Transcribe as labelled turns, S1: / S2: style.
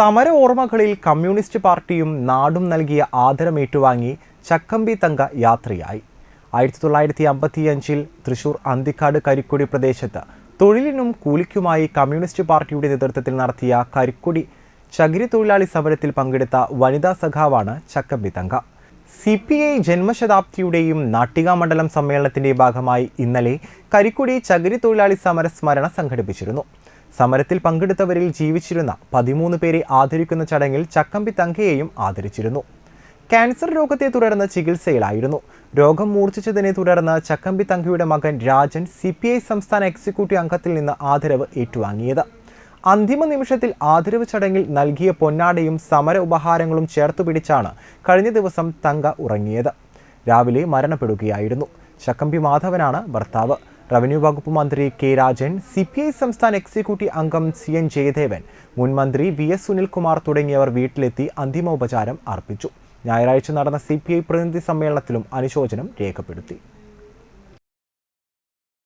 S1: സമര ഓർമ്മകളിൽ കമ്മ്യൂണിസ്റ്റ് പാർട്ടിയും നാടും നൽകിയ ആദരമേറ്റുവാങ്ങി ചക്കമ്പി തങ്ക യാത്രയായി. ആയിരത്തി തൊള്ളായിരത്തി അമ്പത്തിയഞ്ചിൽ തൃശൂർ അന്തിക്കാട് കരിക്കൊടി പ്രദേശത്ത് തൊഴിലിനും കൂലിക്കുമായി കമ്മ്യൂണിസ്റ്റ് പാർട്ടിയുടെ നേതൃത്വത്തിൽ നടത്തിയ കരിക്കൊടി ചകിരി തൊഴിലാളി സമരത്തിൽ പങ്കെടുത്ത വനിതാ സഖാവാണ് Chakkambi Thanka. C P I ജന്മശതാബ്ദിയുടെയും Nattika മണ്ഡലം സമ്മേളനത്തിന്റെ ഭാഗമായി ഇന്നലെ കരിക്കുടി ചകിരി തൊഴിലാളി സമര സ്മരണ സംഘടിപ്പിച്ചിരുന്നു. സമരത്തിൽ പങ്കെടുത്തവരിൽ ജീവിച്ചിരുന്ന പതിമൂന്ന് പേരെ ആദരിക്കുന്ന ചടങ്ങിൽ ചക്കമ്പി തങ്കയെയും ആദരിച്ചിരുന്നു. ക്യാൻസർ രോഗത്തെ തുടർന്ന് ചികിത്സയിലായിരുന്നു. രോഗം മൂർച്ഛിച്ചതിനെ തുടർന്ന് ചക്കമ്പി തങ്കയുടെ മകൻ രാജൻ സി പി ഐ സംസ്ഥാന എക്സിക്യൂട്ടീവ് അംഗത്തിൽ നിന്ന് ആദരവ് ഏറ്റുവാങ്ങിയത്. അന്തിമ നിമിഷത്തിൽ ആദരവ് ചടങ്ങിൽ നൽകിയ പൊന്നാടയും സമര ഉപഹാരങ്ങളും ചേർത്തു പിടിച്ചാണ് കഴിഞ്ഞ ദിവസം തങ്ക ഉറങ്ങിയത്. രാവിലെ മരണപ്പെടുകയായിരുന്നു. ചക്കമ്പി മാധവനാണ് ഭർത്താവ്. റവന്യൂ വകുപ്പ് മന്ത്രി K Rajan C P I സംസ്ഥാന എക്സിക്യൂട്ടീവ് അംഗം സി എൻ ജയദേവൻ മുൻ മന്ത്രി വി എസ് സുനിൽകുമാർ തുടങ്ങിയവർ വീട്ടിലെത്തി അന്തിമോപചാരം അർപ്പിച്ചു. ഞായറാഴ്ച നടന്ന സി പി ഐ പ്രതിനിധി സമ്മേളനത്തിലും അനുശോചനം രേഖപ്പെടുത്തി.